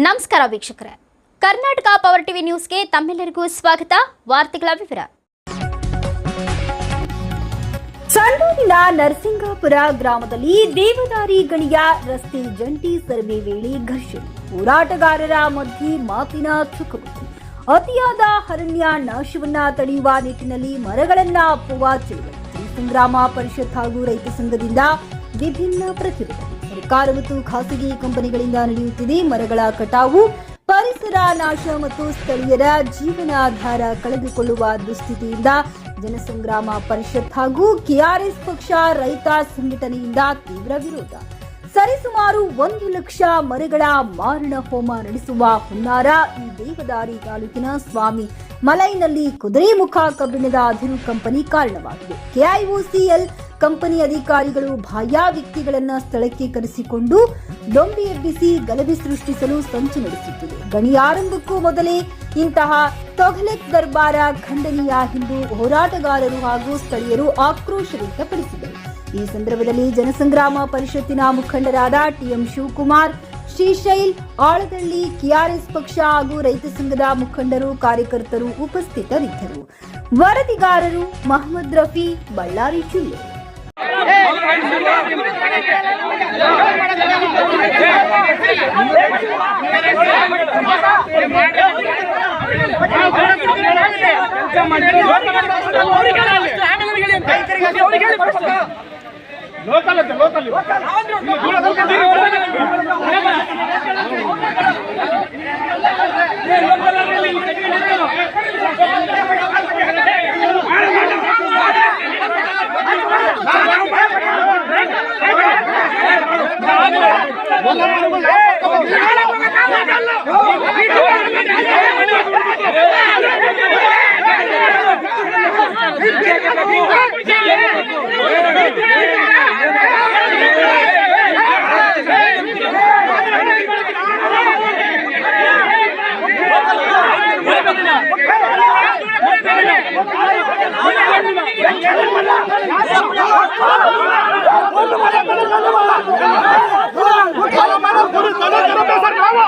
ನಮಸ್ಕಾರ ವೀಕ್ಷಕರೇ. Karnataka power TV ನ್ಯೂಸ್ಗೆ ತಮ್ಮೆಲ್ಲರಿಗೂ ಸ್ವಾಗತ. ವಾರ್ತೆಗಳ ವಿವರ. ಸಂಡೂರಿನ ನರಸಿಂಗಾಪುರ ಗ್ರಾಮದಲ್ಲಿ ದೇವದಾರಿ ಗಣಿಯ ರಸ್ತೆ ಜಂಟಿ ಸರ್ವೆ ವೇಳೆ ಘರ್ಷಣೆ. ಹೋರಾಟಗಾರರ ಮಧ್ಯೆ ಮಾತಿನ ಚುಕುಬುಕಿ ಅತಿಯಾದ ಅರಣ್ಯ ನಾಶವನ್ನ ತಡೆಯುವ ನಿಟ್ಟಿನಲ್ಲಿ ಮರಗಳನ್ನ ಅಪ್ಪುವ ಚಳುವಳಿ. ಸಂಗ್ರಾಮ ಪರಿಷತ್ ಹಾಗೂ ರೈತ ಸಂಘದಿಂದ ವಿಭಿನ್ನ ಪ್ರತಿಭಟನೆ. ಸರ್ಕಾರ ಮತ್ತು ಖಾಸಗಿ ಕಂಪನಿಗಳಿಂದ ನಡೆಯುತ್ತಿದೆ ಮರಗಳ ಕಟಾವು, ಪರಿಸರ ನಾಶ ಮತ್ತು ಸ್ಥಳೀಯರ ಜೀವನಾಧಾರ ಕಳೆದುಕೊಳ್ಳುವ ದುಸ್ಥಿತಿಯಿಂದ ಜನಸಂಗ್ರಾಮ ಪರಿಷತ್ ಹಾಗೂ ಕೆಆರ್ಎಸ್ ಪಕ್ಷ ರೈತ ಸಂಘಟನೆಯಿಂದ ತೀವ್ರ ವಿರೋಧ. ಸರಿಸುಮಾರು ಒಂದು ಲಕ್ಷ ಮರಗಳ ಮಾರಣ ಹೋಮ ನಡೆಸುವ ಹುನ್ನಾರ ಈ ದೇವದಾರಿ ತಾಲೂಕಿನ ಸ್ವಾಮಿ ಮಲೈನಲ್ಲಿ ಕುದುರೆಮುಖ ಕಬ್ಬಿಣದ ಅದಿರು ಕಂಪನಿ ಕಾರಣವಾಗಿದೆ. ಕೆಐಒಸಿಎಲ್ ಕಂಪನಿ ಅಧಿಕಾರಿಗಳು ಬಾಹ್ಯ ವ್ಯಕ್ತಿಗಳನ್ನು ಸ್ಥಳಕ್ಕೆ ಕರೆಸಿಕೊಂಡು ದೊಂಬಿ ಎಬ್ಬಿಸಿ ಗಲಭೆ ಸೃಷ್ಟಿಸಲು ಸಂಚು ನಡೆಸುತ್ತಿದೆ. ಗಣಿ ಆರಂಭಕ್ಕೂ ಮೊದಲೇ ಇಂತಹ ತೊಘಲೆಕ್ ದರ್ಬಾರ ಖಂಡನೀಯ ಹಿಂದೂ ಹೋರಾಟಗಾರರು ಹಾಗೂ ಸ್ಥಳೀಯರು ಆಕ್ರೋಶ ವ್ಯಕ್ತಪಡಿಸಿದರು. ಈ ಸಂದರ್ಭದಲ್ಲಿ ಜನಸಂಗ್ರಾಮ ಪರಿಷತ್ತಿನ ಮುಖಂಡರಾದ ಟಿಎಂ ಶಿವಕುಮಾರ್ ಶ್ರೀಶೈಲ್, ಆಳದಳ್ಳಿ ಕೆಆರ್ಎಸ್ ಪಕ್ಷ ಹಾಗೂ ರೈತ ಸಂಘದ ಮುಖಂಡರು, ಕಾರ್ಯಕರ್ತರು ಉಪಸ್ಥಿತರಿದ್ದರು. ವರದಿಗಾರರು ಮಹಮ್ಮದ್ ರಫಿ, ಬಳ್ಳಾರಿ ಜಿಲ್ಲೆ. ಲೋಕಲ್ ஒரு தொழில் பேசுறாங்க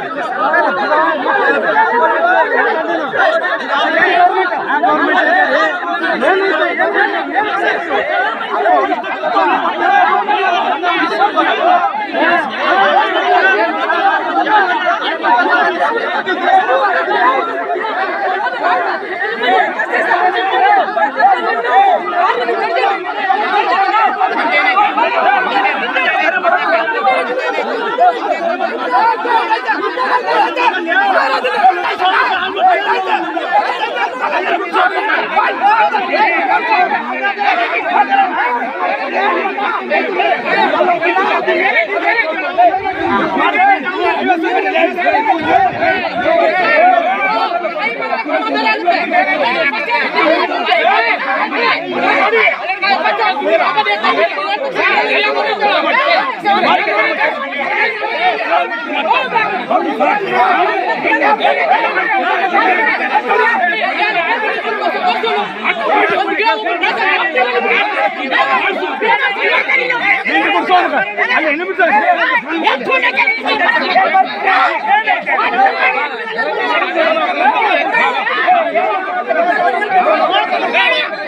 ಅಂತ ಲೋಕಲ್ Hey! ಸರ್ಕಾರಿ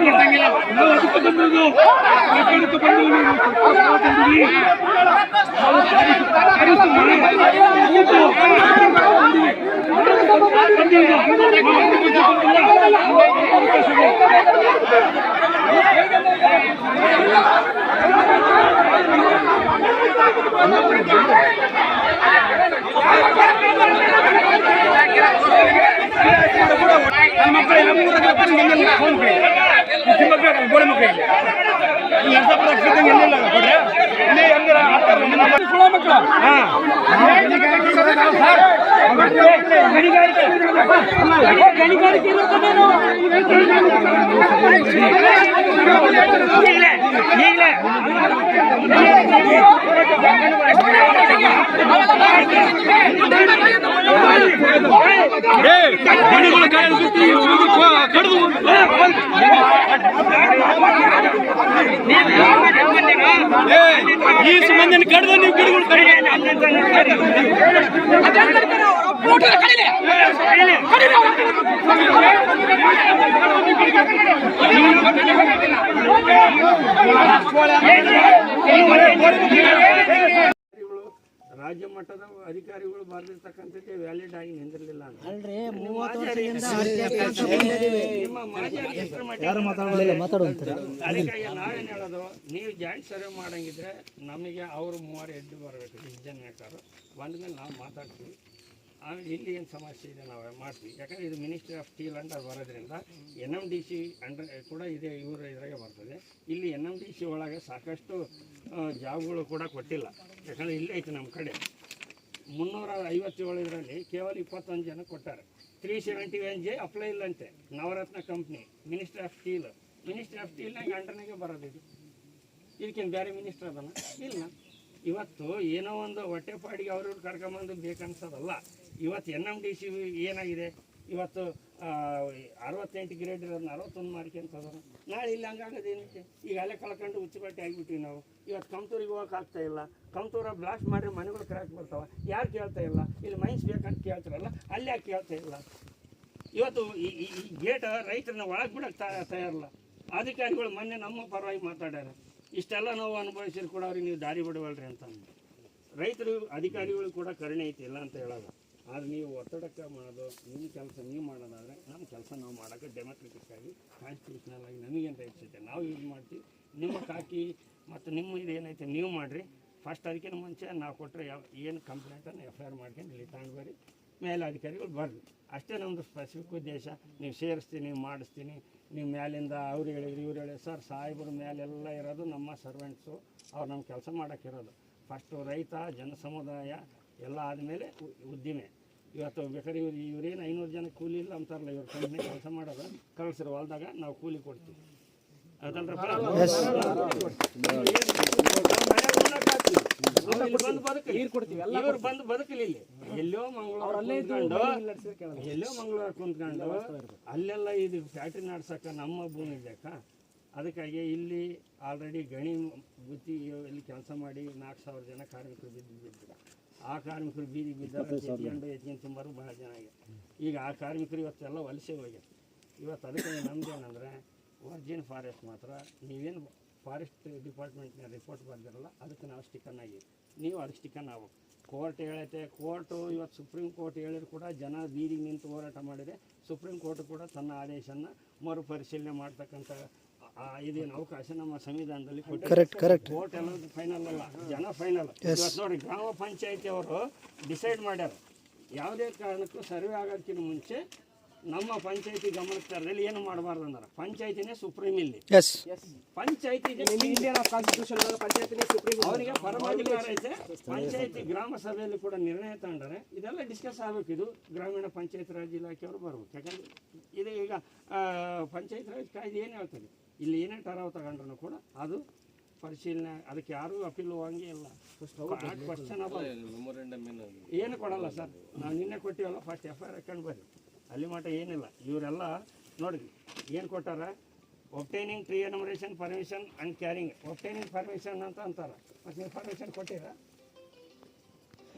ಕೊಡ್ತಂಗಿಲ್ಲ ನನ್ನ ಮಕ್ಕಳು ಎಲ್ಲ ಮೂರು ಗೆಲ್ಲಿಲ್ಲ ಫೋನ್ ಕೊಡಿ ನಿಮ್ಮ ಮಕ್ಕಳು ಗೋಡೆ ಮಕ್ಕಳಿಗೆ ಈ ನರಸಾಪುರ ಕ್ಷೇತ್ರಕ್ಕೆ ಗೆಲ್ಲಿಲ್ಲ ಕೊಡ್ರೆ ಇಲ್ಲಿ ಹೆಂಗಾರ ಆಡ್ತಾರೆ ನಿಮ್ಮ ಮಕ್ಕಳು ಸುಳ್ಳ ಮಕ್ಕಳು ಹಾ ಗಣಿಗಾರಿಕೆ ಗಣಿಗಾರಿಕೆ ಈಗಲೇ ಈಗಲೇ ಗಣಿಗಳು ಕಾಯಲು ಕಡಿದು ಈ ಸಂಬಂಧ ಕಡಿದು ನೀವು ಗಿಡಗಳು ಕಡಿ ರಾಜ್ಯ ಮಟ್ಟದ ಅಧಿಕಾರಿಗಳು ಬರೆದಿರ್ತಕ್ಕಂಥದ್ದೇ ವ್ಯಾಲಿಡ್ ಆಗಿ ನಿಂದಿರಲಿಲ್ಲ ಅದಕ್ಕಾಗಿ ನಾವೇನು ಹೇಳೋದು? ನೀವು ಜಾಯಿಂಟ್ ಸರ್ವೆ ಮಾಡಂಗಿದ್ರೆ ನಮಗೆ ಅವರು ಮೂವರು ಎದ್ದು ಬರಬೇಕು ಡಿಸಿಷನ್ ಬಂದ ಬಂದ್ಮೇಲೆ ನಾವು ಮಾತಾಡ್ತೀವಿ. ಆಮೇಲೆ ಇಲ್ಲಿ ಏನು ಸಮಸ್ಯೆ ಇದೆ ನಾವು ಮಾಡ್ತೀವಿ. ಯಾಕಂದರೆ ಇದು ಮಿನಿಸ್ಟ್ರಿ ಆಫ್ ಸ್ಟೀಲ್ ಅಂಡರ್ ಬರೋದ್ರಿಂದ N M D C under ಕೂಡ ಇದೆ, ಇವರ ಇದ್ರಾಗೆ ಬರ್ತದೆ. ಇಲ್ಲಿ ಎನ್ ಎಂ ಡಿ ಸಿ ಒಳಗೆ ಸಾಕಷ್ಟು ಜಾಬ್ಗಳು ಕೂಡ ಕೊಟ್ಟಿಲ್ಲ. ಯಾಕಂದರೆ ಇಲ್ಲೇ ಐತೆ ನಮ್ಮ ಕಡೆ. ಮುನ್ನೂರ ಐವತ್ತೇಳು ಇದರಲ್ಲಿ ಕೇವಲ ಇಪ್ಪತ್ತೊಂದು ಜನ ಕೊಟ್ಟಾರೆ. Three seventy one J apply ಇಲ್ಲಂತೆ Navratna company ministry of steel ministry of ಸ್ಟೀಲ್ನಾಗ ಅಂಡರ್ನಾಗೆ ಬರೋದಿದು ಇದಕ್ಕೇನು ಬೇರೆ ಮಿನಿಸ್ಟರ್ ಅದನ್ನ ಇಲ್ಲ. ಇವತ್ತು ಏನೋ ಒಂದು ಹೊಟ್ಟೆಪಾಡಿಗೆ ಅವ್ರವ್ರು ಕರ್ಕೊಂಬಂದು ಬೇಕನ್ಸೋದಲ್ಲ. ಇವತ್ತು ಎನ್ ಎಂ ಡಿ ಸಿ ಏನಾಗಿದೆ? ಇವತ್ತು ಅರವತ್ತೆಂಟು ಗ್ರೇಡ್ ಇರೋದನ್ನ ಅರವತ್ತೊಂದು ಮಾರ್ಕೆ ಅಂತ ನಾಳೆ ಇಲ್ಲಿ ಹಂಗಾಗೋದು ಏನಕ್ಕೆ? ಈಗ ಅಲ್ಲೇ ಕಳ್ಕೊಂಡು ಹುಚ್ಚುಬಟ್ಟೆ ಆಗಿಬಿಟ್ಟಿವಿ ನಾವು. ಇವತ್ತು ಕಂತೂರಿಗೆ ಹೋಗೋಕೆ ಆಗ್ತಾ ಇಲ್ಲ. ಕಂತೂರ ಬ್ಲಾಸ್ಟ್ ಮಾಡಿದ್ರೆ ಮನೆಗಳು ಕ್ರ್ಯಾಕ್ ಬರ್ತಾವೆ. ಯಾರು ಕೇಳ್ತಾ ಇಲ್ಲ? ಇಲ್ಲಿ ಮೈನ್ಸ್ ಬೇಕಂತ ಕೇಳ್ತಾರಲ್ಲ, ಅಲ್ಲಿ ಯಾಕೆ ಕೇಳ್ತಾ ಇಲ್ಲ? ಇವತ್ತು ಈ ಈ ಗೇಟ್ ರೈತರನ್ನ ಒಳಗೆ ಬಿಡಕ್ಕೆ ತಯಾರಿಲ್ಲ. ಅಧಿಕಾರಿಗಳು ಮೊನ್ನೆ ನಮ್ಮ ಪರವಾಗಿ ಮಾತಾಡ್ಯಾರ. ಇಷ್ಟೆಲ್ಲ ನಾವು ಅನುಭವಿಸಿದ್ರು ಕೂಡ ಅವ್ರಿಗೆ ನೀವು ದಾರಿ ಬಿಡವಲ್ರಿ ಅಂತ. ರೈತರು, ಅಧಿಕಾರಿಗಳು ಕೂಡ ಕರುಣೆ ಐತಿ ಇಲ್ಲ ಅಂತ ಹೇಳೋದು. ಆದ್ರೆ ನೀವು ಒತ್ತಡಕ್ಕೆ ಮಾಡೋದು, ನಿಮ್ಮ ಕೆಲಸ ನೀವು ಮಾಡೋದಾದರೆ ನಮ್ಮ ಕೆಲಸ ನಾವು ಮಾಡೋಕ್ಕೆ ಡೆಮೋಕ್ರೆಟಿಕ್ ಆಗಿ ಕಾನ್ಸ್ಟಿಟ್ಯೂಷನಲ್ ಆಗಿ ನಮಗೇನು ರೈಟ್ಸ್ ನಾವು ಯೂಸ್ ಮಾಡ್ತೀವಿ. ನಿಮ್ಮ ಕಾಕಿ ಮತ್ತು ನಿಮ್ಮ ಇದು ಏನೈತೆ ನೀವು ಮಾಡಿರಿ. ಫಸ್ಟ್ ಅದಕ್ಕಿಂತ ಮುಂಚೆ ನಾವು ಕೊಟ್ಟರೆ ಯಾವ, ಏನು ಕಂಪ್ಲೇಂಟನ್ನು ಎಫ್ ಐ ಆರ್ ಮಾಡ್ಕೊಂಡು ಇಲ್ಲಿ ತಗೊಂಡ್ಬರಿ ಮೇಲೆ ಅಧಿಕಾರಿಗಳು ಬರ್ರಿ ಅಷ್ಟೇ ನಮ್ಮದು ಸ್ಪೆಸಿಫಿಕ್ ಉದ್ದೇಶ. ನೀವು ಸೇರಿಸ್ತೀನಿ ಮಾಡಿಸ್ತೀನಿ. ನೀವು ಮೇಲಿಂದ ಅವ್ರು ಹೇಳಿದ್ರು, ಇವ್ರು ಹೇಳಿ ಸರ್ ಸಾಹೇಬ್ರ ಮೇಲೆಲ್ಲ ಇರೋದು ನಮ್ಮ ಸರ್ವೆಂಟ್ಸು ಅವ್ರು ನಮ್ಮ ಕೆಲಸ ಮಾಡೋಕ್ಕಿರೋದು ಫಸ್ಟು ರೈತ, ಜನ ಸಮುದಾಯ ಎಲ್ಲ ಆದಮೇಲೆ ಉದ್ದಿಮೆ. ಇವತ್ತು ಬೇಕಾದ್ರೆ ಇವ್ರು ಇವ್ರೇನು ಐನೂರು ಜನ ಕೂಲಿ ಇಲ್ಲ ಅಂತಾರಲ್ಲ ಇವ್ರ ಕಂಪ್ನಿ ಕೆಲಸ ಮಾಡೋದು ಕಳ್ಸಿರೋ ಹೊಲ್ದಾಗ ನಾವು ಕೂಲಿ ಕೊಡ್ತೀವಿ. ಇವ್ರು ಬಂದು ಬದುಕಲಿ. ಇಲ್ಲಿ. ಎಲ್ಲೋ ಮಂಗಳೂರು ಎಲ್ಲೋ ಮಂಗಳೂರು ಕುಂತ್ಕೊಂಡು ಅಲ್ಲೆಲ್ಲ ಇದು ಫ್ಯಾಕ್ಟ್ರಿ ನಡ್ಸಕ್ಕೆ ನಮ್ಮ ಭೂಮಿ ಬೇಕಾ? ಅದಕ್ಕಾಗಿ ಇಲ್ಲಿ ಆಲ್ರೆಡಿ ಗಣಿ ಬುತ್ತಿ ಇಲ್ಲಿ ಕೆಲಸ ಮಾಡಿ ನಾಲ್ಕು ಸಾವಿರ ಜನ ಕಾರ್ಮಿಕರು ಬಿದ್ದು ಬಿದ್ದರು ಆ ಕಾರ್ಮಿಕರು ಬೀದಿ ಬಿದ್ದಾರೆ ಎತ್ಕೊಂಡು ಎತ್ಕೊಂಡು ತುಂಬಾರು ಭಾಳ ಜನ ಆಗಿದೆ. ಈಗ ಆ ಕಾರ್ಮಿಕರು ಇವತ್ತೆಲ್ಲ ವಲಸೆ ಹೋಗ್ಯಾರ ಇವತ್ತು ಅದಕ್ಕೆ ನಮ್ದೇನಂದರೆ ವರ್ಜಿನ್ ಫಾರೆಸ್ಟ್ ಮಾತ್ರ ನೀವೇನು ಫಾರೆಸ್ಟ್ ಡಿಪಾರ್ಟ್ಮೆಂಟ್ನ ರಿಪೋರ್ಟ್ ಬರ್ದಿರಲ್ಲ ಅದಕ್ಕೆ ನಾವು ಸ್ಟಿಕನ್ ಆಗಿ ನೀವು ಅದಕ್ಕೆ ಸ್ಟಿಕನ್ ಆಗ್ಬೇಕು ಕೋರ್ಟ್ ಹೇಳೈತೆ ಕೋರ್ಟು ಇವತ್ತು ಸುಪ್ರೀಂ ಕೋರ್ಟ್ ಹೇಳಿದ್ರು ಕೂಡ ಜನ ಬೀದಿಗೆ ನಿಂತು ಹೋರಾಟ ಮಾಡಿದೆ ಸುಪ್ರೀಂ ಕೋರ್ಟ್ ಕೂಡ ತನ್ನ ಆದೇಶನ ಮರುಪರಿಶೀಲನೆ ಮಾಡ್ತಕ್ಕಂಥ ಇದೇನು ಅವಕಾಶ ನಮ್ಮ ಸಂವಿಧಾನದಲ್ಲಿ ಕರೆಕ್ಟ್ ಕರೆಕ್ಟ್ ಫೈನಲ್ ಅಲ್ಲ. ಜನ ಫೈನಲ್ ಇವತ್ತು ನೋಡಿ ಗ್ರಾಮ ಪಂಚಾಯತಿ ಅವರು ಡಿಸೈಡ್ ಮಾಡ್ಯಾರ. ಯಾವುದೇ ಕಾರಣಕ್ಕೂ ಸರ್ವೆ ಆಗೋದಕ್ಕಿಂತ ಮುಂಚೆ ನಮ್ಮ ಪಂಚಾಯತಿ ಗಮನಕ್ಕೆ ತರದಲ್ಲಿ ಏನು ಮಾಡಬಾರ್ದು ಅಂದ್ರೆ. ಪಂಚಾಯತಿನೇ ಸುಪ್ರೀಂ ಇಲ್ಲಿ. Yes supreme. ಅವರಿಗೆ ಪರಮಾಧಿಕಾರ ಐತೆ. ಪಂಚಾಯತಿ ಗ್ರಾಮ ಸಭೆಯಲ್ಲಿ ಕೂಡ ನಿರ್ಣಯ ತಗೊಂಡರೆ ಇದೆಲ್ಲ ಡಿಸ್ಕಸ್ ಆಗ್ಬೇಕು. ಇದು ಗ್ರಾಮೀಣ ಪಂಚಾಯತ್ ರಾಜ್ ಇಲಾಖೆಯವರು ಬರ್ಬೇಕು. ಯಾಕಂದ್ರೆ ಇದೀಗ ಈಗ ಆ, ಪಂಚಾಯತ್ ರಾಜ್ ಕಾಯ್ದೆ ಏನು ಹೇಳ್ತದೆ? ಇಲ್ಲಿ ಏನೇ ಟರಾವ್ ತಗೊಂಡ್ರು ಕೂಡ ಅದು ಪರಿಶೀಲನೆ ಅದಕ್ಕೆ ಯಾರೂ ಅಪೀಲ್ ಹೋಗಂಗೆ ಇಲ್ಲ. ಕ್ವಶನ್ ಏನು ಕೊಡಲ್ಲ ಸರ್ ನಾವು ನಿನ್ನೆ ಕೊಟ್ಟಿವಲ್ಲ ಫಸ್ಟ್ ಎಫ್ ಐ ಆರ್ ಹಾಕೊಂಡು ಬರ್ರಿ. ಅಲ್ಲಿ ಮಟ್ಟ ಏನಿಲ್ಲ. ಇವರೆಲ್ಲ ನೋಡಿ ಏನು ಕೊಟ್ಟಾರ? Obtaining tree enumeration permission and carrying obtaining permission ಅಂತ ಅಂತಾರೆ. ಮತ್ತು ನೀವು ಪರ್ಮಿಷನ್ ಕೊಟ್ಟಿರಾ?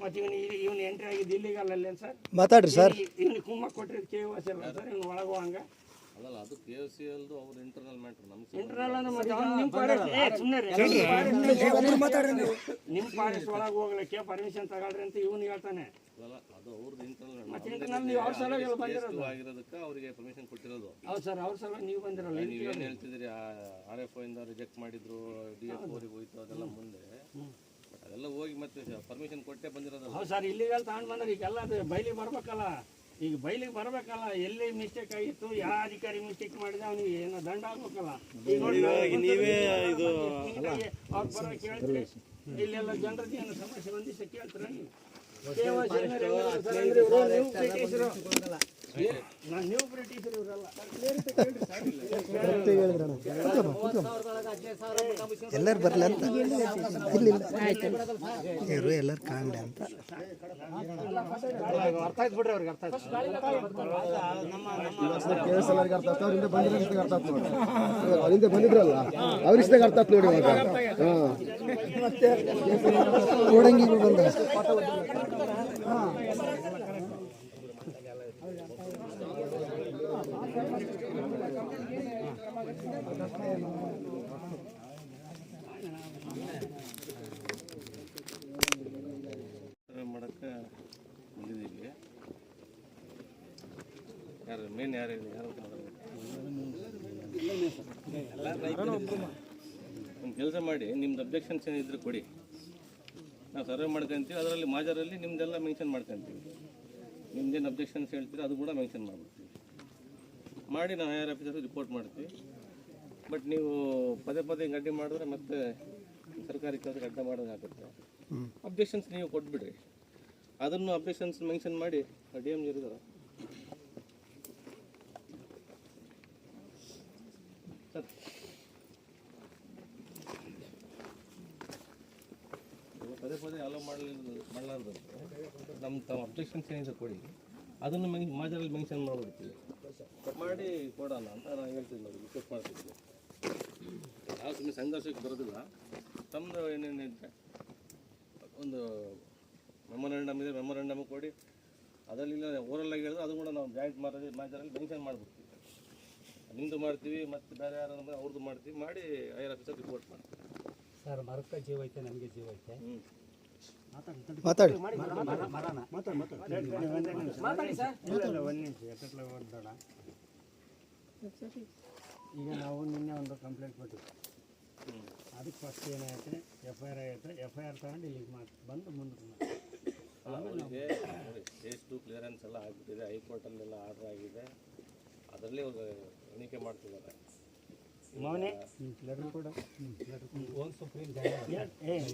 ಮತ್ತು ಇವನು ಇವನು ಎಂಟ್ರಿ ಆಗಿದ್ದು ಇಲ್ಲಿಗಲ್ಲ ಅಲ್ಲೇನು ಸರ್ ಮಾತಾಡ್ರಿ ಸರ್ ಇವನಿಗೆ ಕುಮ್ಮ ಕೊಟ್ಟಿರೋದು ಕೆ ವಾಸ್ ಸರ್ ಇವನು ಒಳಗೆ ಹಂಗೆ ಅಲ್ಲಲ್ಲ ಅದು ಕೆ ಎಫ್ ಸಿ ಎಲ್ದು ಅವ್ರ ಇಂಟರ್ನಲ್ ಮ್ಯಾಟ್ರ್ ನಮ್ಗೆ ಇಂಟರ್ನಲ್ ಅಂದ್ರೆ ಮತ್ತೆ ಅವ್ನು ನಿಮ್ಮ ಫಾರೆಸ್ಟ್ ಏ ಸುಮ್ಮನೆ ನಿಮ್ಮ ಫಾರೆಸ್ಟ್ ಒಳಗೆ ಹೋಗ್ಲಿಕ್ಕೆ ಪರ್ಮಿಷನ್ ತಗೊಳ್ರಿ ಅಂತ ಇವನು ಹೇಳ್ತಾನೆ. ಅಲ್ಲ ಅದು ಅವ್ರದ್ದು ಇಂಟರ್ನಲ್ ಮತ್ತೆ ನೀವು ಅವ್ರ ಸಲ ಬಂದಿರೋದು. ಆಗಿರೋದಕ್ಕೆ ಅವರಿಗೆ ಪರ್ಮಿಷನ್ ಕೊಟ್ಟಿರೋದು. ಹೌದು ಸರ್ ಅವ್ರ ಸಲ ನೀವು ಬಂದಿರಲ್ಲ ನೀವು ಏನು ಹೇಳ್ತಿದ್ದೀರಿ? ಆರ್ ಎಫ್ ಇಂದ ರಿಜೆಕ್ಟ್ ಮಾಡಿದ್ರು ಡಿ ಎಫ್ ಅವ್ರಿಗೆ ಹೋಯ್ತು ಅದೆಲ್ಲ ಮುಂದೆ. ಬಟ್ ಅದೆಲ್ಲ ಹೋಗಿ ಮತ್ತೆ ಪರ್ಮಿಷನ್ ಕೊಟ್ಟೆ ಬಂದಿರೋದಲ್ಲ. ಹೌದು ಸರ್ ಇಲ್ಲಿಗೆಲ್ಲ ತಗೊಂಡು ಬಂದ್ರೆ ಈಗೆಲ್ಲ ಅದು ಬೈಲಿಗೆ ಬರ್ಬೇಕಲ್ಲ ಈಗ ಬೈಲಿಗೆ ಬರಬೇಕಲ್ಲ ಎಲ್ಲಿ ಮಿಸ್ಟೇಕ್ ಆಗಿತ್ತು ಯಾವ ಅಧಿಕಾರಿ ಮಿಸ್ಟೇಕ್ ಮಾಡಿದ ಅವನಿಗೆ ಏನೋ ದಂಡ ಆಗ್ಬೇಕಲ್ಲ. ನೀವೇ ಇದು ಅವ್ರು ಬರೋ ಕೇಳ್ತೀರಿ. ಇಲ್ಲೆಲ್ಲ ಜನರದ್ದು ಏನು ಸಮಸ್ಯೆ ಒಂದಿವ್ಸ ಕೇಳ್ತೀರ. ನೀವು ಎಲ್ಲರೂ ಬರಲ್ಲ ಅಂತ. ಇಲ್ಲ ಇಲ್ಲ ಇವರು ಎಲ್ಲರೂ ಕಾಂಗ್ರೆ ಅಂತ. ಅರ್ಥ ಆಯ್ತು ಬಿಡ್ರಿ ಅವ್ರಿಗೆ ಅರ್ಥ ಆಯ್ತು. ಅಲ್ಲಿಂದ ಬಂದಿದ್ರಲ್ಲ ಅವ್ರಿಷ್ಟಾಗ ಅರ್ಥ ಆಯ್ತು ನೋಡಿ ಇವಾಗ ಹಾಂ ಕೋಡಂಗಿಗಳು ಬಂದ. ಮಾಡಕ್ಕೆ ಬಂದಿದ್ದೀವಿ ಯಾರು ಮೇನ್ ಯಾರು ಯಾರು ಒಂದು ಕೆಲಸ ಮಾಡಿ ನಿಮ್ದು ಅಬ್ಜೆಕ್ಷನ್ಸ್ ಏನಿದ್ರು ಕೊಡಿ. ನಾವು ಸರ್ವೆ ಮಾಡ್ಕೊಂತೀವಿ ಅದರಲ್ಲಿ ಮಾಜರಲ್ಲಿ ನಿಮ್ದೆಲ್ಲ ಮೆನ್ಷನ್ ಮಾಡ್ಕೊಂತೀವಿ. ನಿಮ್ದೇನು ಅಬ್ಜೆಕ್ಷನ್ಸ್ ಹೇಳ್ತೀರಿ ಅದು ಕೂಡ ಮೆನ್ಷನ್ ಮಾಡ್ಬಿಡ್ತೀವಿ. ಮಾಡಿ ನಾವು ಯಾರು ಆಫೀಸರ್ ರಿಪೋರ್ಟ್ ಮಾಡ್ತೀವಿ. ಬಟ್ ನೀವು ಪದೇ ಪದೇ ಹಿಂಗೆ ಅಡ್ಡಿ ಮಾಡಿದ್ರೆ ಮತ್ತೆ ಸರ್ಕಾರಿ ಕೆಲಸಕ್ಕೆ ಅಡ್ಡ ಮಾಡೋದು ಆಗುತ್ತೆ. ಅಬ್ಜೆಕ್ಷನ್ಸ್ ನೀವು ಕೊಟ್ಬಿಡ್ರಿ. ಅದನ್ನು ಅಬ್ಜೆಕ್ಷನ್ಸ್ ಮೆನ್ಷನ್ ಮಾಡಿ ಡಿ ಎಂ ಇರಿದಾರ. ಸರ್, ಪದೇ ಪದೇ ಅಲೋ ಮಾಡಲಿಲ್ಲ ಮಾಡಲಾರ್ದು ನಮ್ಮ ತಾವು ಅಬ್ಜೆಕ್ಷನ್ಸ್ ಏನಿದೆ ಕೊಡಿ. ಅದನ್ನು ಮೆನ್ ಮಾಜರಲ್ಲಿ ಮೆನ್ಷನ್ ಮಾಡ್ಬಿಡ್ತೀವಿ. ಮಾಡಿ ಕೊಡೋಣ ಅಂತ ನಾನು ಹೇಳ್ತೀನಿ ನೋಡಿ ರಿಕ್ವೆಸ್ಟ್ ಮಾಡ್ತಿದ್ದೆ ನಾವು ಸುಮ್ಮನೆ ಸಂಘರ್ಷಕ್ಕೆ ಬರೋದಿಲ್ಲ. ತಮ್ಮದು ಏನೇನಿದೆ ಒಂದು ಮೆಮೊರಂಡಮ್ ಇದೆ ಮೆಮೊರಂಡಮ್ ಕೊಡಿ. ಅದರಲ್ಲಿ ಓರಲ್ ಆಗಿ ಹೇಳಿದ್ರೆ ಅದು ಕೂಡ ನಾವು ಜಾಯಿಂಟ್ ಮಾರಲ್ಲಿ ಮಾಜರಲ್ಲಿ ಮೆನ್ಷನ್ ಮಾಡಿಬಿಡ್ತೀವಿ. ನಿಮ್ಮದು ಮಾಡ್ತೀವಿ ಮತ್ತು ಬೇರೆ ಯಾರು ಅವ್ರದ್ದು ಮಾಡ್ತೀವಿ. ಮಾಡಿ ಐಆರ್ ಆಫೀಸರ್ ರಿಪೋರ್ಟ್ ಮಾಡ್ತೀವಿ. ಸರ್ ಮರಕ್ಕೆ ಜೀವ ಐತೆ ನಮಗೆ ಜೀವ ಐತೆ. ಹ್ಞೂ ಮಾತಾಡಿ ಈಗ ನಾವು ನಿನ್ನೆ ಒಂದು ಕಂಪ್ಲೇಂಟ್ ಕೊಟ್ಟಿದ್ವಿ. ಅದಕ್ಕೆ ಫಸ್ಟ್ ಏನಾಯ್ತು ಎಫ್ ಐ ಆರ್ ಆಯ್ತು? ಎಫ್ ಐ ಆರ್ ತಗೊಂಡು ಇಲ್ಲಿಗೆ ಮಾಡಿ ಬಂದು ಮುಂದೆ ಅವರಿಗೆ ಟು ಕ್ಲಿಯರೆನ್ಸ್ ಎಲ್ಲ ಆಗಿಬಿಟ್ಟಿದೆ ಹೈಕೋರ್ಟಲ್ಲೆಲ್ಲ ಆರ್ಡರ್ ಆಗಿದೆ. ಅದರಲ್ಲಿ ಒಂದು ಎಣಿಕೆ ಮಾಡ್ತಿದ್ದಾರೆ. ಮೌನೆ? ಲೆಟರ್ ಕೊಡು. ಒಂದು ಸುಪ್ರೀಂ ಏ ಹೇಳಿ.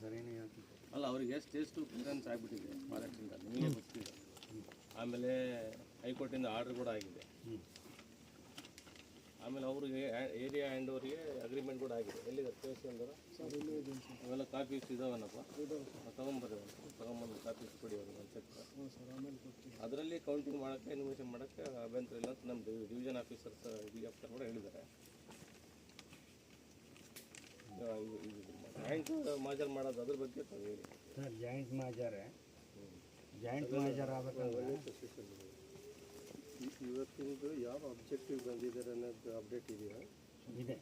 ಸರ್ ಏನು ಹೇಳ್ತೀನಿ ಅಲ್ಲ ಅವರಿಗೆ ಸ್ಟೇಜ್ ಟು ಕ್ಲಿಯರೆನ್ಸ್ ಆಗಿಬಿಟ್ಟಿದೆ ಮಹಾರಾಷ್ಟ್ರದಿಂದ ನಿಮಗೆ ಗೊತ್ತಿದೆ ಆಮೇಲೆ ಹೈಕೋರ್ಟಿಂದ ಆರ್ಡರ್ ಕೂಡ ಆಗಿದೆ. ಆಮೇಲೆ ಅವ್ರಿಗೆ ಏರಿಯಾ ಹ್ಯಾಂಡ್ ಅವರಿಗೆ ಅಗ್ರಿಮೆಂಟ್ ಕೂಡ ಆಗಿದೆ. ಎಲ್ಲಿದೆ? ತೋರಿಸಿ ಅಂದ್ರೆ ಅವೆಲ್ಲ ಕಾಪೀಸ್ ಇದಾವನಪ್ಪ? ತೊಗೊಂಬರ್ರಿ ತೊಗೊಂಬಂದು ಕಾಪೀಸ್ ಕೊಡಿ ಅವ್ರಿಗೆ ಒಂದು ಚೆಕ್ ಅದರಲ್ಲಿ ಕೌಂಟಿಂಗ್ ಮಾಡೋಕ್ಕೆ ಇನ್ವೆಷನ್ ಮಾಡೋಕ್ಕೆ ಅಭ್ಯಂತರ ಇಲ್ಲ ಅಂತ ನಮ್ಮ ಡಿವಿಷನ್ ಆಫೀಸರ್ಸ್ ಡಿ ಎಫ್ ಕೂಡ ಹೇಳಿದ್ದಾರೆ. ಜಾಯಿಂಟ್ ಮಾಜರ್ ಮಾಡೋದು ಅದ್ರ ಬಗ್ಗೆ ತಾವು ಹೇಳಿ. ಸರ್ ಜಾಯಿಂಟ್ ಮಾಜಾರೆ ಜಾಯಿಂಟ್ ಮಾಜರ್ ಆಗ್ಬೇಕಂದ್ರೆ? ಇವತ್ತಿಂದು ಯಾವ ಅಬ್ಜೆಕ್ಟಿವ್ ಬಂದಿದ್ದಾರೆ ಅನ್ನೋದು ಅಪ್ಡೇಟ್ ಇದೆಯಾ? ಇದೆ.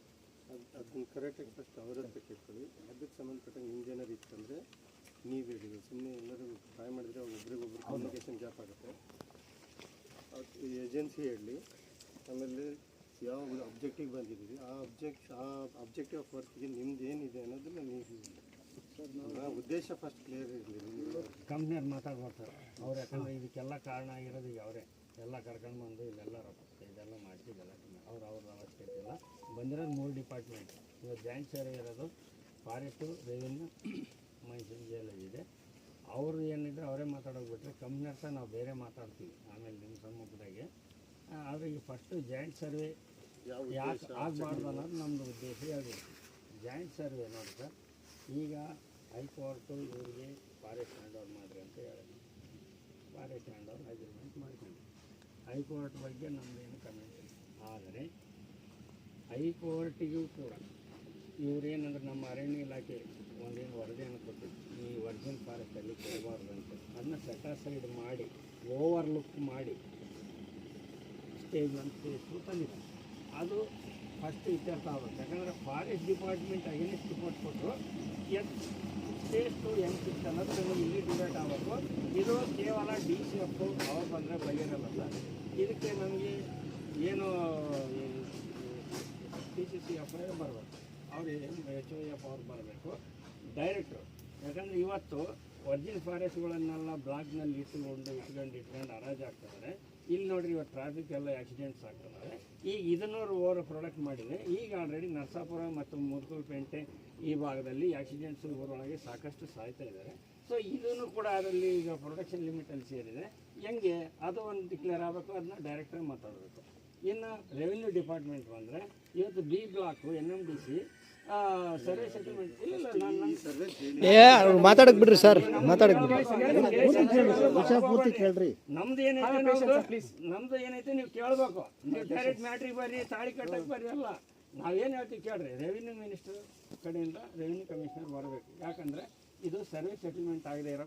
ಅದು ಅದನ್ನ ಕರೆಕ್ಟಾಗಿ ಫಸ್ಟ್ ಅವರ ಹತ್ರ ಕೇಳ್ಕೊಳ್ಳಿ. ಅದಕ್ಕೆ ಸಂಬಂಧಪಟ್ಟಂಗೆ ನಿಮ್ದೇನಾರು ಇತ್ತಂದರೆ ನೀವು ಹೇಳಿ ಸುಮ್ಮನೆ ಎಲ್ಲರೂ ಟ್ರೈ ಮಾಡಿದರೆ ಒಬ್ರಿಗೊಬ್ರು ಕಮ್ಯುನಿಕೇಷನ್ ಗ್ಯಾಪ್ ಆಗುತ್ತೆ. ಅದು ಏಜೆನ್ಸಿ ಹೇಳಲಿ ಆಮೇಲೆ ಯಾವ ಅಬ್ಜೆಕ್ಟಿವ್ ಬಂದಿದ್ದೀರಿ? ಆ ಅಬ್ಜೆಕ್ಟ್ ಆ ಅಬ್ಜೆಕ್ಟಿವ್ ಆಫ್ ವರ್ಕ್ಗೆ ನಿಮ್ದು ಏನಿದೆ ಅನ್ನೋದನ್ನ ನೀವು ಆ ಉದ್ದೇಶ ಫಸ್ಟ್ ಕ್ಲಿಯರ್ ಇರಲಿ ಕಂಪ್ನಿಯವ್ರು ಮಾತಾಡ್ಬಾರ್ದು ಅವ್ರು ಯಾಕಂದ್ರೆ ಇದಕ್ಕೆಲ್ಲ ಕಾರಣ ಆಗಿರೋದು ಈಗ ಅವರೇ. ಎಲ್ಲ ಕರ್ಕೊಂಡು ಬಂದು ಇಲ್ಲೆಲ್ಲ ರೊಕ್ಕ ಇದೆಲ್ಲ ಮಾಡಿಸಿ ಇದೆಲ್ಲ ಅವ್ರು ಅವ್ರ ಅವಶ್ಯಕತೆ ಇಲ್ಲ ಬಂದಿರೋದು ಮೂರು ಡಿಪಾರ್ಟ್ಮೆಂಟ್ ಇವಾಗ ಜಾಯಿಂಟ್ ಸರ್ವೆ ಇರೋದು ಫಾರೆಸ್ಟು ರೆವಿನ್ಯೂ ಮೈಸೂರು ಜೈಲಲ್ಲಿ ಇದೆ. ಅವರು ಏನಿದ್ರೆ ಅವರೇ ಮಾತಾಡೋಕೆ ಬಿಟ್ಟರೆ ಕಂಪ್ನಿ ನಾವು ಬೇರೆ ಮಾತಾಡ್ತೀವಿ. ಆಮೇಲೆ ನಿಮ್ಮ ಸಮ್ಮುಖದಾಗೆ. ಆದರೆ ಈಗ ಫಸ್ಟು ಜಾಯಿಂಟ್ ಸರ್ವೆ ಯಾಕೆ ಆಗಬಾರ್ದು ಅನ್ನೋದು ನಮ್ಮದು ಉದ್ದೇಶ. ಹೇಳ್ಬೇಕು ಜಾಯಿಂಟ್ ಸರ್ವೆ ನೋಡಿ ಸರ್. ಈಗ ಹೈಕೋರ್ಟು ಇವರಿಗೆ ಫಾರೆಸ್ಟ್ ಹ್ಯಾಂಡ್ ಓವರ್ ಮಾಡಿರಿ ಅಂತ ಹೇಳಿದ್ರು ಫಾರೆಸ್ಟ್ ಹ್ಯಾಂಡ್ ಓವರ್ ಅಗ್ರಿಮೆಂಟ್ ಮಾಡಿಕೊಂಡು ಹೈಕೋರ್ಟ್ ಬಗ್ಗೆ ನಮ್ಮದೇನು ಕಮೆಂಟ್ ಇಲ್ಲ. ಆದರೆ ಹೈಕೋರ್ಟಿಗೂ ಕೂಡ ಇವರೇನಂದ್ರೆ ನಮ್ಮ ಅರಣ್ಯ ಇಲಾಖೆ ಒಂದೇನು ವರದಿಯನ್ನು ಕೊಟ್ಟಿದ್ದು ಈ ವರ್ಜಿನ್ ಫಾರೆಸ್ಟಲ್ಲಿ ಕೊಡಬಾರ್ದು ಅಂತ. ಅದನ್ನ ಸೆಟಾಸೈಡ್ ಮಾಡಿ ಓವರ್ ಲುಕ್ ಮಾಡಿ ಸ್ಟೇಜ್ ಒಂದು ಸ್ಟೇಜ್ ತಂದಿದ್ದಾರೆ. ಅದು ಫಸ್ಟ್ ಇತ್ಯರ್ಥ ಆಗುತ್ತೆ. ಯಾಕಂದರೆ ಫಾರೆಸ್ಟ್ ಡಿಪಾರ್ಟ್ಮೆಂಟ್ ಅಗೇನೆಸ್ಟ್ ರಿಪೋರ್ಟ್ ಕೊಟ್ಟರು S stage two N six ಅನ್ನೋದು ನಮಗೆ ಇಲ್ಲಿ ಡಿಬೇಟ್ ಆಗಬೇಕು. ಇದು ಕೇವಲ ಡಿ ಸಿ ಎಫ್ ಅವ್ರು ಬಂದರೆ ಬಗೆರಲ್ಲ ಇದಕ್ಕೆ ನಮಗೆ ಏನು ಡಿ ಸಿ ಸಿ ಎಫ್ ಬರಬೇಕು. ಅವ್ರು ಎಚ್ ಒ ಎಫ್ ಅವ್ರು ಬರಬೇಕು. ಡೈರೆಕ್ಟ್ರು ಯಾಕಂದರೆ ಇವತ್ತು ವರ್ಜಿನ್ ಫಾರೆಸ್ಟ್ಗಳನ್ನೆಲ್ಲ ಬ್ಲಾಕ್ನಲ್ಲಿ ಇಟ್ಟುಕೊಂಡು ಇಟ್ಕೊಂಡು ಇಟ್ಕೊಂಡು ಹರಾಜು ಆಗ್ತಿದ್ದಾರೆ. ಇಲ್ಲಿ ನೋಡಿರಿ ಇವತ್ತು ಟ್ರಾಫಿಕ್ ಎಲ್ಲ ಆಕ್ಸಿಡೆಂಟ್ಸ್ ಆಗ್ತಿದ್ದಾರೆ. ಈಗ ಇದನ್ನೂರು ಓವರ್ ಪ್ರಾಡಕ್ಟ್ ಮಾಡಿದೆ ಈಗ ಆಲ್ರೆಡಿ ನರಸಾಪುರ ಮತ್ತು ಮುರುಕಲ್ಪೇಟೆ ಈ ಭಾಗದಲ್ಲಿ ಆಕ್ಸಿಡೆಂಟ್ಸ್ ಊರೊಳಗೆ ಸಾಕಷ್ಟು ಸಾಯ್ತಾ ಇದ್ದಾರೆ. ಸೊ ಇದನ್ನು ಕೂಡ ಅದರಲ್ಲಿ ಈಗ ಪ್ರೊಡಕ್ಷನ್ ಲಿಮಿಟಲ್ಲಿ ಸೇರಿದೆ. ಹೆಂಗೆ? ಅದು ಒಂದು ಡಿಕ್ಲೇರ್ ಆಗಬೇಕು, ಅದನ್ನ ಡೈರೆಕ್ಟರ್ ಮಾತಾಡಬೇಕು. ಇನ್ನು ರೆವಿನ್ಯೂ ಡಿಪಾರ್ಟ್ಮೆಂಟ್ ಬಂದರೆ ಇವತ್ತು B block N M D C ಏ ಅವ್ರು ಮಾತಾಡಕ್ ಬಿಡ್ರಿ ಸರ್ ಮಾತಾಡಕ್ ಬಿಡ್ರಿ. ವಿಷಯ ಪೂರ್ತಿ ಕೇಳ್ರಿ ನಮ್ದು? ಏನೈತೆ ನಮ್ದು ನಮ್ದು ಏನೈತೆ ನೀವು ಕೇಳ್ಬೇಕು. ನೀವು ಡೈರೆಕ್ಟ್ ಮ್ಯಾಟ್ರಿಗೆ ಬರ್ರಿ ತಾಳಿ ಕಟ್ಟಕ್ಕೆ ಬರ್ರಿ ಅಲ್ಲ. ನಾವೇನು ಹೇಳ್ತೀವಿ ಕೇಳ್ರಿ ರೆವಿನ್ಯೂ ಮಿನಿಸ್ಟರ್ ಕಡೆಯಿಂದ ರೆವಿನ್ಯೂ ಕಮಿಷನರ್ ಬರಬೇಕು. ಯಾಕಂದ್ರೆ ಇದು ಸರ್ವಿಸ್ ಸೆಟಲ್ಮೆಂಟ್ ಆಗದೆ ಇರೋ